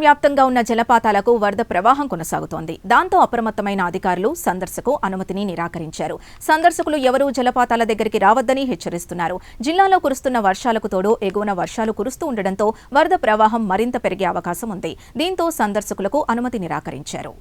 వ్యాప్తంగా ఉన్న జలపాతాలకు వరద ప్రవాహం కొనసాగుతోంది. దాంతో అప్రమత్తమైన అధికారులు సందర్శకు అనుమతిని నిరాకరించారు. సందర్శకులు ఎవరూ జలపాతాల దగ్గరికి రావద్దని హెచ్చరిస్తున్నారు. జిల్లాలో కురుస్తున్న వర్షాలకు తోడు ఎగువన వర్షాలు కురుస్తూ ఉండడంతో వరద ప్రవాహం మరింత పెరిగే అవకాశం ఉంది. దీంతో సందర్శకులకు అనుమతి నిరాకరించారు.